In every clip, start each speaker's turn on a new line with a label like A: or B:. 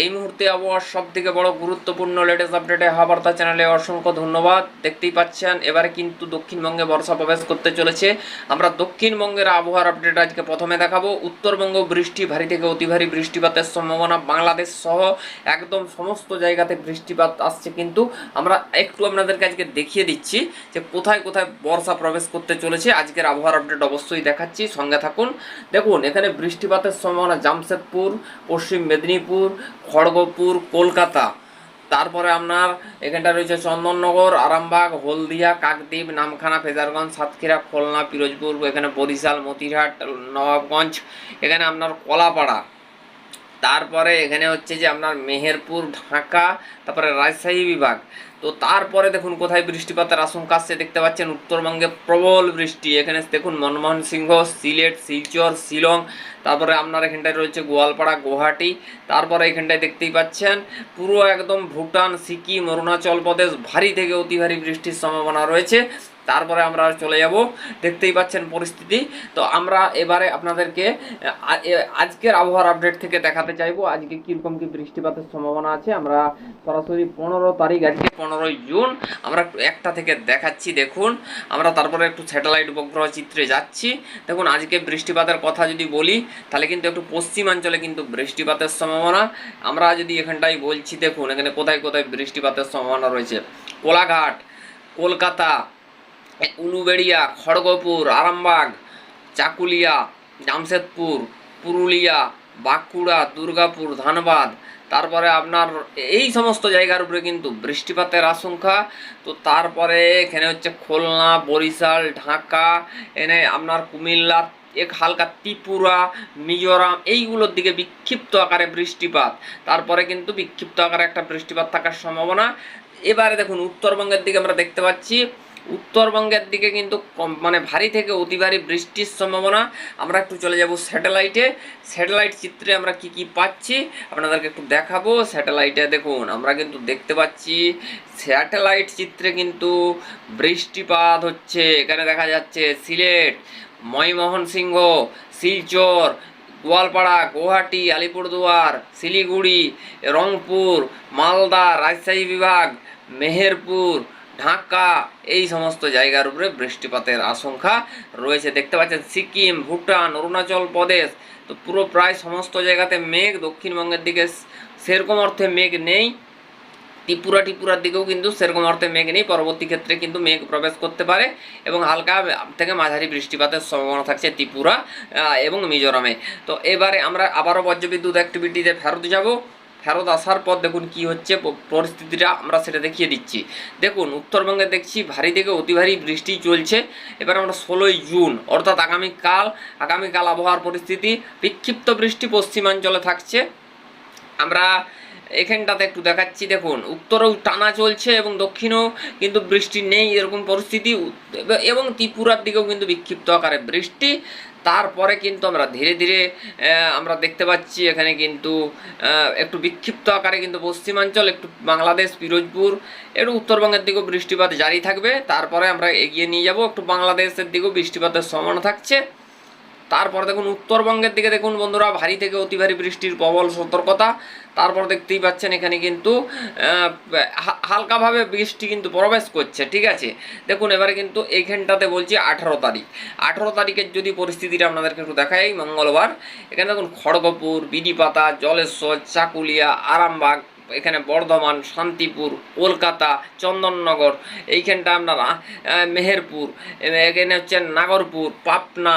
A: এই মুহূর্তে আবহাওয়ার সব থেকে বড় গুরুত্বপূর্ণ লেটেস্ট আপডেটে হাবার্তা চ্যানেলে অসংখ্য ধন্যবাদ। দেখতেই পাচ্ছেন, এবারে কিন্তু দক্ষিণবঙ্গে বর্ষা প্রবেশ করতে চলেছে। আমরা দক্ষিণবঙ্গের আবহাওয়ার আপডেট আজকে প্রথমে দেখাবো। উত্তরবঙ্গ বৃষ্টি ভারী থেকে অতি ভারী বৃষ্টিপাতের সম্ভাবনা, বাংলাদেশ সহ একদম সমস্ত জায়গাতে বৃষ্টিপাত আসছে কিন্তু আমরা একটু আপনাদেরকে আজকে দেখিয়ে দিচ্ছি যে কোথায় কোথায় বর্ষা প্রবেশ করতে চলেছে। আজকের আবহাওয়ার আপডেট অবশ্যই দেখাচ্ছি, সঙ্গে থাকুন। দেখুন, এখানে বৃষ্টিপাতের সম্ভাবনা জামশেদপুর, পশ্চিম মেদিনীপুর খড়গপুর, কলকাতা। তারপরে আপনার এখানটা রয়েছে চন্দননগর, আরামবাগ, হলদিয়া, কাকদ্বীপ, নামখানা, ফেজারগঞ্জ, সাতক্ষীরা, খুলনা, পিরোজপুর, এখানে বরিশাল, মতিরহাট, নবাবগঞ্জ, এখানে আপনার কলাপাড়া। তারপরে এখানে হচ্ছে যে আপনার মেহেরপুর, ঢাকা, তারপরে রাজশাহী বিভাগ। তো তারপরে দেখুন কোথায় বৃষ্টিপাতের আশঙ্কা আসছে দেখতে পাচ্ছেন, উত্তরবঙ্গে প্রবল বৃষ্টি। এখানে দেখুন মনমোহন সিংহ, সিলেট, শিলচর, শিলং, তারপরে আপনার এখানটায় রয়েছে গোয়ালপাড়া, গুয়াহাটি, তারপরে এখানটায় দেখতেই পাচ্ছেন পুরো একদম ভুটান, সিকিম, অরুণাচল প্রদেশ, ভারী থেকে অতি ভারী বৃষ্টির সম্ভাবনা রয়েছে। তারপরে আমরা চলে যাব। দেখতেই পাচ্ছেন পরিস্থিতি। তো আমরা এবারে আপনাদেরকে আজকের আবহাওয়ার আপডেট থেকে দেখাতে চাইব। আজকে কীরকম কি বৃষ্টিপাতের সম্ভাবনা আছে, আমরা সরাসরি পনেরো তারিখ, আজকে পনেরোই জুন, আমরা একটা থেকে দেখাচ্ছি, দেখুন। আমরা তারপরে একটু স্যাটেলাইট উপগ্রহ চিত্রে যাচ্ছি। দেখুন, আজকে বৃষ্টিপাতের কথা যদি বলি, তাহলে কিন্তু একটু পশ্চিমাঞ্চলে কিন্তু বৃষ্টিপাতের সম্ভাবনা। আমরা যদি এখানটাই বলছি, দেখুন, এখানে কোথায় কোথায় বৃষ্টিপাতের সম্ভাবনা রয়েছে। কোলাঘাট, কলকাতা উলুবেড়িয়া, খড়গপুর, আরামবাগ, চাকুলিয়া, জামশেদপুর, পুরুলিয়া, বাঁকুড়া, দুর্গাপুর, ধানবাদ। তারপরে আপনার এই সমস্ত জায়গার উপরে কিন্তু বৃষ্টিপাতের আশঙ্কা। তো তারপরে এখানে হচ্ছে খুলনা, বরিশাল, ঢাকা, এনে আপনার কুমিল্লা, এক হালকা ত্রিপুরা, মিজোরাম, এইগুলোর দিকে বিক্ষিপ্ত আকারে বৃষ্টিপাত। তারপরে কিন্তু বিক্ষিপ্ত আকারে একটা বৃষ্টিপাত থাকার সম্ভাবনা। এবারে দেখুন, উত্তরবঙ্গের দিকে আমরা দেখতে পাচ্ছি উত্তরবঙ্গের দিকে কিন্তু কম- মানে ভারী থেকে অতি ভারী বৃষ্টির সম্ভাবনা। আমরা একটু চলে যাব স্যাটেলাইটে। স্যাটেলাইট চিত্রে আমরা কি কি পাচ্ছি, আপনাদেরকে একটু দেখাবো। স্যাটেলাইটে দেখুন, আমরা কিন্তু দেখতে পাচ্ছি, স্যাটেলাইট চিত্রে কিন্তু বৃষ্টিপাত হচ্ছে। এখানে দেখা যাচ্ছে সিলেট, ময়মোহন সিংহ, শিলচর, গোয়ালপাড়া, গুয়াহাটি, আলিপুরদুয়ার, শিলিগুড়ি, রংপুর, মালদা, রাজশাহী বিভাগ, মেহেরপুর ঢাকা, এই সমস্ত জায়গার উপরে বৃষ্টিপাতের আশঙ্কা রয়েছে। দেখতে পাচ্ছেন সিকিম, ভুটান, অরুণাচল প্রদেশ, তো পুরো প্রায় সমস্ত জায়গাতে মেঘ, দক্ষিণবঙ্গের দিকে সেরকম অর্থে মেঘ নেই। ত্রিপুরা, টিপুরার দিকেও কিন্তু সেরকম অর্থে মেঘ নেই। পরবর্তী ক্ষেত্রে কিন্তু মেঘ প্রবেশ করতে পারে এবং হালকা থেকে মাঝারি বৃষ্টিপাতের সম্ভাবনা থাকছে ত্রিপুরা এবং মিজোরামে। তো এবারে আমরা আবারও বজ্রবিদ্যুৎ অ্যাক্টিভিটিতে ফেরত যাব। ফেরত আসার পর দেখুন কি হচ্ছে পরিস্থিতিটা আমরা সেটা দেখিয়ে দিচ্ছি। দেখুন, উত্তরবঙ্গে দেখছি ভারী থেকে অতি ভারী বৃষ্টি চলছে। এবার আমরা ষোলোই জুন, অর্থাৎ আগামীকাল আগামীকাল আবহাওয়ার পরিস্থিতি, বিক্ষিপ্ত বৃষ্টি পশ্চিমাঞ্চলে থাকছে। আমরা এখানটাতে একটু দেখাচ্ছি, দেখুন, উত্তরেও টানা চলছে এবং দক্ষিণেও কিন্তু বৃষ্টি নেই এরকম পরিস্থিতি, এবং ত্রিপুরার দিকেও কিন্তু বিক্ষিপ্ত আকারে বৃষ্টি। তারপরে কিন্তু আমরা ধীরে ধীরে আমরা দেখতে পাচ্ছি এখানে কিন্তু একটু বিক্ষিপ্ত আকারে কিন্তু পশ্চিমাঞ্চল, একটু বাংলাদেশ, পিরোজপুর, একটু উত্তরবঙ্গের দিকেও বৃষ্টিপাত জারি থাকবে। তারপরে আমরা এগিয়ে নিয়ে যাব, একটু বাংলাদেশের দিকেও বৃষ্টিপাতের সম্ভাবনা থাকছে। তারপর দেখুন উত্তরবঙ্গের দিকে দেখুন বন্ধুরা, ভারী থেকে অতি ভারী বৃষ্টির প্রবল সতর্কতা। তারপর দেখতেই পাচ্ছেন এখানে কিন্তু হালকাভাবে বৃষ্টি কিন্তু প্রবেশ করছে, ঠিক আছে? দেখুন এবারে কিন্তু এইখানটাতে বলছি আঠারো তারিখ। আঠারো তারিখের যদি পরিস্থিতিটা আপনাদেরকে একটু দেখাই, মঙ্গলবার। এখানে দেখুন খড়গপুর, বিডিপাতা, জলেশ্বর, চাকুলিয়া, আরামবাগ এখানে বর্ধমান, শান্তিপুর, কলকাতা, চন্দননগর, এইখানটা আপনারা মেহেরপুর, এখানে হচ্ছে নাগরপুর পাপনা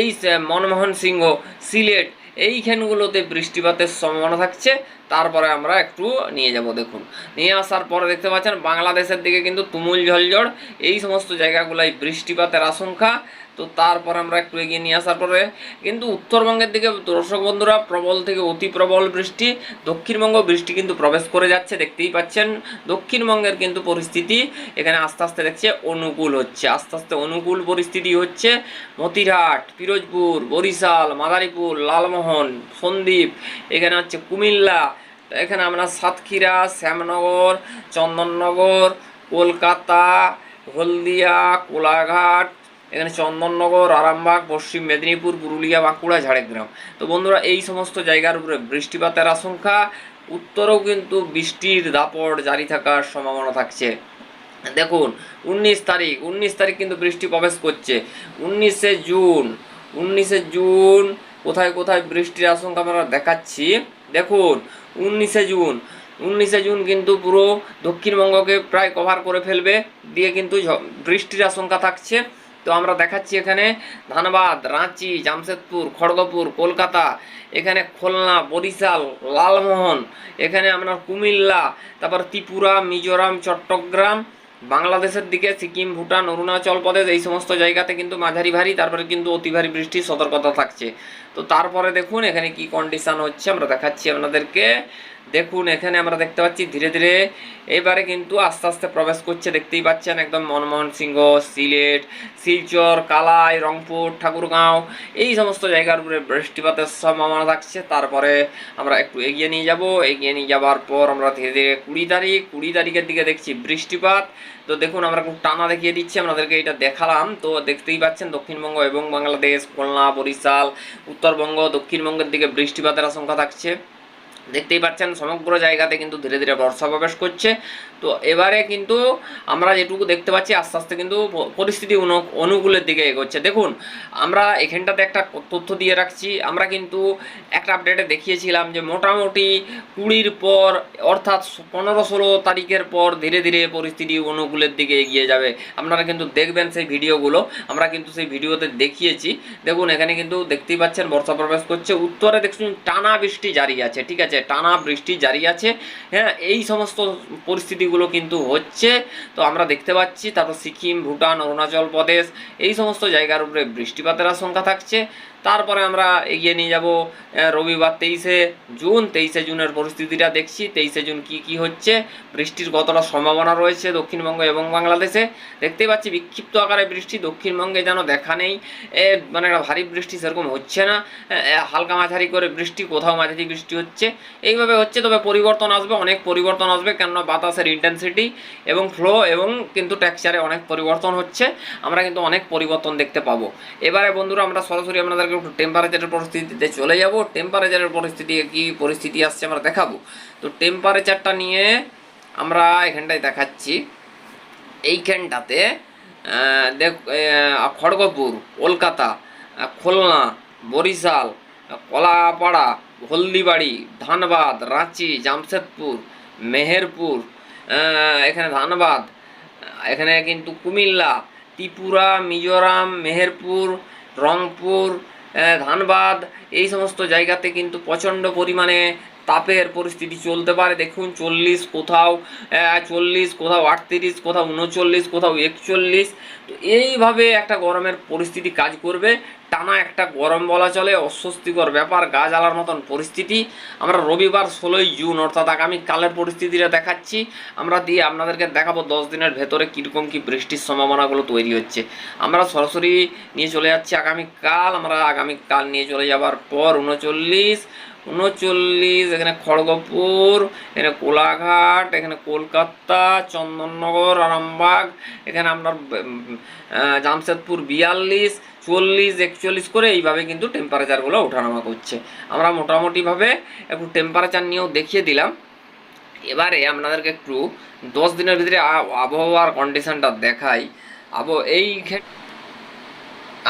A: এই মনমোহন সিংহ, সিলেট, এইখানগুলোতে বৃষ্টিপাতের সম্ভাবনা থাকছে। তারপরে আমরা একটু নিয়ে যাব, দেখুন। নিয়ে আসার পরে দেখতে পাচ্ছেন, বাংলাদেশের দিকে কিন্তু তুমুল ঝলঝড় এই সমস্ত জায়গাগুলোয় বৃষ্টিপাতের আশঙ্কা। তো তারপর আমরা একটু এগিয়ে নিয়ে আসার পরে কিন্তু উত্তরবঙ্গের দিকে দর্শক বন্ধুরা প্রবল থেকে অতি প্রবল বৃষ্টি, দক্ষিণবঙ্গ বৃষ্টি কিন্তু প্রবেশ করে যাচ্ছে, দেখতেই পাচ্ছেন। দক্ষিণবঙ্গের কিন্তু পরিস্থিতি এখানে আস্তে আস্তে দেখছে অনুকূল হচ্ছে। আস্তে আস্তে অনুকূল পরিস্থিতি হচ্ছে মতিরহাট পিরোজপুর বরিশাল, মাদারীপুর, লালমোহন, সন্দ্বীপ, এখানে হচ্ছে কুমিল্লা, এখানে আমরা সাতক্ষীরা, শ্যামনগর, চন্দননগর, কলকাতা, হলদিয়া, কোলাঘাট এখানে চন্দননগর, আরামবাগ, পশ্চিম মেদিনীপুর, পুরুলিয়া, বাঁকুড়া, ঝাড়গ্রাম। তো বন্ধুরা, এই সমস্ত জায়গার উপরে বৃষ্টিপাতের আশঙ্কা, উত্তরেও কিন্তু বৃষ্টির দাপট জারি থাকার সম্ভাবনা থাকছে। দেখুন, উনিশ তারিখ উনিশ তারিখ কিন্তু বৃষ্টি প্রবেশ করছে। উনিশে জুন উনিশে জুন, কোথায় কোথায় বৃষ্টির আশঙ্কা আমরা দেখাচ্ছি। দেখুন, উনিশে জুন উনিশে জুন কিন্তু পুরো দক্ষিণবঙ্গকে প্রায় কভার করে ফেলবে। দিয়ে কিন্তু বৃষ্টির আশঙ্কা থাকছে। তো আমরা দেখাচ্ছি এখানে ধানবাদ, রাঁচি, জামশেদপুর, খড়গপুর, কলকাতা, এখানে খুলনা, বরিশাল, লালমোহন, এখানে আপনার কুমিল্লা, তারপর ত্রিপুরা, মিজোরাম, চট্টগ্রাম, বাংলাদেশের দিকে সিকিম, ভুটান, অরুণাচল প্রদেশ, এই সমস্ত জায়গাতে কিন্তু মাঝারি ভারী, তারপরে কিন্তু অতি ভারী বৃষ্টির সতর্কতা থাকছে। তো তারপরে দেখুন এখানে কি কন্ডিশন হচ্ছে, আমরা দেখাচ্ছি আপনাদেরকে। দেখুন, এখানে আমরা দেখতে পাচ্ছি ধীরে ধীরে এবারে কিন্তু আস্তে আস্তে প্রবেশ করছে, দেখতেই পাচ্ছেন একদম মনমোহন সিংহ, সিলেট, শিলচর, কালাই, রংপুর, ঠাকুরগাঁও, এই সমস্ত জায়গার উপরে বৃষ্টিপাতের সম্ভাবনা থাকছে। তারপরে আমরা একটু এগিয়ে নিয়ে যাব। এগিয়ে নিয়ে যাওয়ার পর আমরা ধীরে ধীরে কুড়ি তারিখ, কুড়ি তারিখের দিকে দেখছি বৃষ্টিপাত। তো দেখুন, আমরা খুব টানা দেখিয়ে দিচ্ছি, আপনাদেরকে এটা দেখালাম। তো দেখতেই পাচ্ছেন দক্ষিণবঙ্গ এবং বাংলাদেশ, খুলনা, বরিশাল, উত্তরবঙ্গ, দক্ষিণবঙ্গের দিকে বৃষ্টিপাতের আশঙ্কা থাকছে। দেখতেই পাচ্ছেন, সমগ্র জায়গাতে কিন্তু ধীরে ধীরে বর্ষা প্রবেশ করছে। তো এবারে কিন্তু আমরা যেটুকু দেখতে পাচ্ছি, আস্তে আস্তে কিন্তু পরিস্থিতি অনু- অনুকূলের দিকে এগোচ্ছে। দেখুন, আমরা এখানটাতে একটা তথ্য দিয়ে রাখছি। আমরা কিন্তু একটা আপডেটে দেখিয়েছিলাম যে মোটামুটি কুড়ির পর, অর্থাৎ পনেরো ষোলো তারিখের পর ধীরে ধীরে পরিস্থিতি অনুকূলের দিকে এগিয়ে যাবে। আপনারা কিন্তু দেখবেন সেই ভিডিওগুলো। আমরা কিন্তু সেই ভিডিওতে দেখিয়েছি। দেখুন, এখানে কিন্তু দেখতেই পাচ্ছেন বর্ষা প্রবেশ করছে। উত্তরে দেখুন, টানা বৃষ্টি জারি আছে, ঠিক আছে? টানা বৃষ্টি জারি আছে হ্যাঁ এই সমস্ত পরিস্থিতিগুলো কিন্তু হচ্ছে। তো আমরা দেখতে পাচ্ছি, তারপর সিকিম, ভুটান, অরুণাচল প্রদেশ, এই সমস্ত জায়গার উপরে বৃষ্টিপাতের আশঙ্কা থাকছে। তারপরে আমরা এগিয়ে নিয়ে যাব রবিবার তেইশে জুন, তেইশে জুনের পরিস্থিতিটা দেখছি, তেইশে জুন কি কি হচ্ছে, বৃষ্টির কতটা সম্ভাবনা রয়েছে দক্ষিণবঙ্গ এবং বাংলাদেশে। দেখতেই পাচ্ছি বিক্ষিপ্ত আকারে বৃষ্টি, দক্ষিণবঙ্গে যেন দেখা নেই মানে একটা ভারী বৃষ্টি সেরকম হচ্ছে না হালকা মাঝারি করে বৃষ্টি, কোথাও মাঝারি বৃষ্টি হচ্ছে। এইভাবে হচ্ছে, তবে পরিবর্তন আসবে, অনেক পরিবর্তন আসবে, কেননা বাতাসের ইন্টেন্সিটি এবং ফ্লো এবং কিন্তু টেক্সচারে অনেক পরিবর্তন হচ্ছে, আমরা কিন্তু অনেক পরিবর্তন দেখতে পাবো। এবারে বন্ধুরা, আমরা সরাসরি আপনাদেরকে একটু টেম্পারেচারের পরিস্থিতিতে চলে যাব টেম্পারেচারের পরিস্থিতি, কি পরিস্থিতি আসছে আমরা দেখাবো। তো টেম্পারেচারটা নিয়ে আমরা এখানটায় দেখাচ্ছি। এইখানটাতে দেখ খড়গপুর, কলকাতা, খুলনা, বরিশাল, কলাপাড়া, হলদিবাড়ি, ধানবাদ, রাঁচি, জামশেদপুর, মেহেরপুর এখানে ধানবাদ, এখানে কিন্তু কুমিল্লা, ত্রিপুরা, মিজোরাম, মেহেরপুর, রংপুর ধানবাদ এই সমস্ত জায়গাতে কিন্তু প্রচণ্ড পরিমাণে তাপের পরিস্থিতি চলতে পারে। দেখুন, চল্লিশ কোথাও চল্লিশ কোথাও আটত্রিশ, কোথাও উনচল্লিশ, কোথাও একচল্লিশ। তো এইভাবে একটা গরমের পরিস্থিতি কাজ করবে। টানা একটা গরম বলা চলে, অস্বস্তিকর ব্যাপার, গা জ্বালার মতন পরিস্থিতি। আমরা রবিবার ষোলোই জুন, অর্থাৎ আগামী কালের পরিস্থিতিটা দেখাচ্ছি। আমরা দিয়ে আপনাদেরকে দেখাবো দশ দিনের ভেতরে কীরকম কী বৃষ্টির সম্ভাবনাগুলো তৈরি হচ্ছে। আমরা সরাসরি নিয়ে চলে যাচ্ছি আগামীকাল। আমরা আগামীকাল নিয়ে চলে যাবার পর উনচল্লিশ উনচল্লিশ এখানে খড়গপুর, এখানে কোলাঘাট, এখানে কলকাতা, চন্দননগর, আরামবাগ, এখানে আপনার জামশেদপুর বিয়াল্লিশ চল্লিশ একচল্লিশ করে এইভাবে কিন্তু টেম্পারেচারগুলো ওঠানামা করছে। আমরা মোটামুটিভাবে একটু টেম্পারেচার নিয়েও দেখিয়ে দিলাম। এবারে আপনাদেরকে একটু দশ দিনের ভিতরে আবহাওয়ার কন্ডিশনটা দেখাই। আবো এই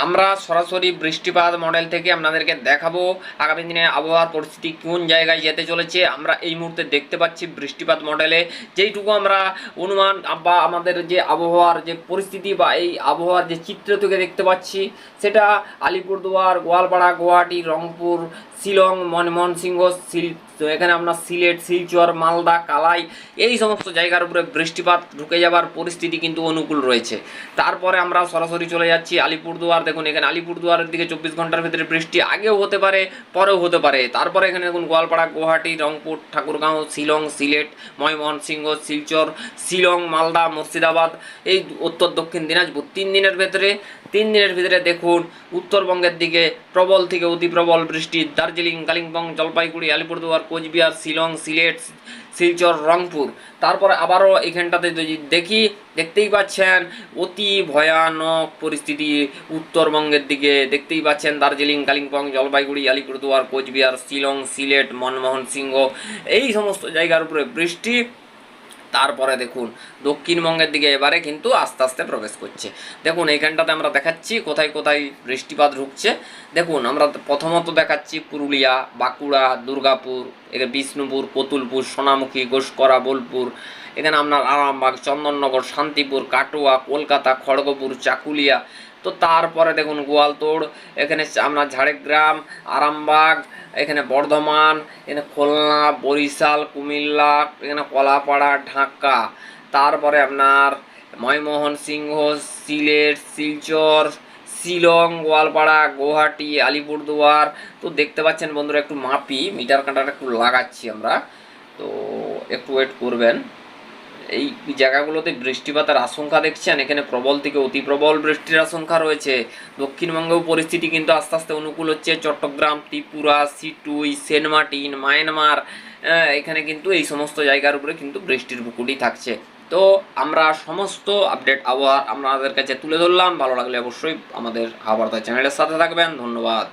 A: আমরা সরাসরি বৃষ্টিপাত মডেল থেকে আপনাদেরকে দেখাবো আগামী দিনে আবহাওয়ার পরিস্থিতি কোন জায়গায় যেতে চলেছে। আমরা এই মুহূর্তে দেখতে পাচ্ছি বৃষ্টিপাত মডেলে। যেইটুকু আমরা অনুমান বা আমাদের যে আবহাওয়ার যে পরিস্থিতি বা এই আবহাওয়ার যে চিত্র থেকে দেখতে পাচ্ছি, সেটা আলিপুরদুয়ার, গোয়ালপাড়া, গুয়াহাটি, রংপুর, শিলং, ময়মনসিংহ সিল তো এখানে আপনার সিলেট, শিলচর, মালদা, কালাই এই সমস্ত জায়গার উপরে বৃষ্টিপাত ঢুকে যাবার পরিস্থিতি কিন্তু অনুকূল রয়েছে। তারপরে আমরা সরাসরি চলে যাচ্ছি আলিপুরদুয়ার। দেখুন, এখানে আলিপুরদুয়ারের দিকে চব্বিশ ঘণ্টার ভিতরে বৃষ্টি আগেও হতে পারে, পরেও হতে পারে। তারপরে এখানে দেখুন, গোয়ালপাড়া, গুয়াহাটি, রংপুর, ঠাকুরগাঁও, শিলং, সিলেট, ময়মনসিংহ, শিলচর, শিলং, মালদা, মুর্শিদাবাদ, এই উত্তর দক্ষিণ দিনাজপুর। তিন দিনের ভেতরে তিন দিনের ভিতরে দেখুন উত্তরবঙ্গের দিকে প্রবল থেকে অতি প্রবল বৃষ্টি, দার্জিলিং, কালিম্পং, জলপাইগুড়ি, আলিপুরদুয়ার, কোচবিহার, শিলং, সিলেট, শিলচর, রংপুর। তারপরে আবারও এখানটাতে যদি দেখি, দেখতেই পাচ্ছেন অতি ভয়ানক পরিস্থিতি উত্তরবঙ্গের দিকে। দেখতেই পাচ্ছেন দার্জিলিং, কালিম্পং, জলপাইগুড়ি, আলিপুরদুয়ার, কোচবিহার, শিলং, সিলেট, মনমোহন সিংহ। এই সমস্ত জায়গার উপরে বৃষ্টি তারপরে দেখুন, দক্ষিণবঙ্গের দিকে এবারে কিন্তু আস্তে আস্তে প্রবেশ করছে। দেখুন, এইখানটাতে আমরা দেখাচ্ছি কোথায় কোথায় বৃষ্টিপাত ঢুকছে। দেখুন, আমরা প্রথমত দেখাচ্ছি পুরুলিয়া, বাঁকুড়া, দুর্গাপুর এখানে বিষ্ণুপুর, কতুলপুর, সোনামুখী, ঘোষকরা, বোলপুর, এখানে আপনার আরামবাগ, চন্দননগর, শান্তিপুর, কাটোয়া, কলকাতা, খড়গপুর, চাকুলিয়া তো তারপরে দেখুন গোয়ালতোড়, এখানে আপনার ঝাড়গ্রাম, আরামবাগ, এখানে বর্ধমান, এখানে খুলনা, বরিশাল, কুমিল্লা, এখানে কলাপাড়া, ঢাকা। তারপরে আপনার ময়মোহন সিংহ, সিলেট, শিলচর, শিলং, গোয়ালপাড়া, গুয়াহাটি, আলিপুরদুয়ার। তো দেখতে পাচ্ছেন বন্ধুরা, একটু মাপি, মিটার কাঁটাটা একটু লাগাচ্ছি আমরা। তো একটু ওয়েট করবেন। এই জায়গাগুলোতে বৃষ্টিপাতের আশঙ্কা দেখছেন? এখানে প্রবল থেকে অতি প্রবল বৃষ্টির আশঙ্কা রয়েছে। দক্ষিণবঙ্গেও পরিস্থিতি কিন্তু আস্তে আস্তে অনুকূল হচ্ছে। Chattogram, Tripura, Sittwe, Saint Martin, Myanmar এখানে কিন্তু এই সমস্ত জায়গার উপরে কিন্তু বৃষ্টির ভুকুটি থাকছে। তো আমরা সমস্ত আপডেট আবহাওয়া আপনাদের কাছে তুলে ধরলাম। ভালো লাগলে অবশ্যই আমাদের হাওয়ার্তা চ্যানেলের সাথে থাকবেন। ধন্যবাদ।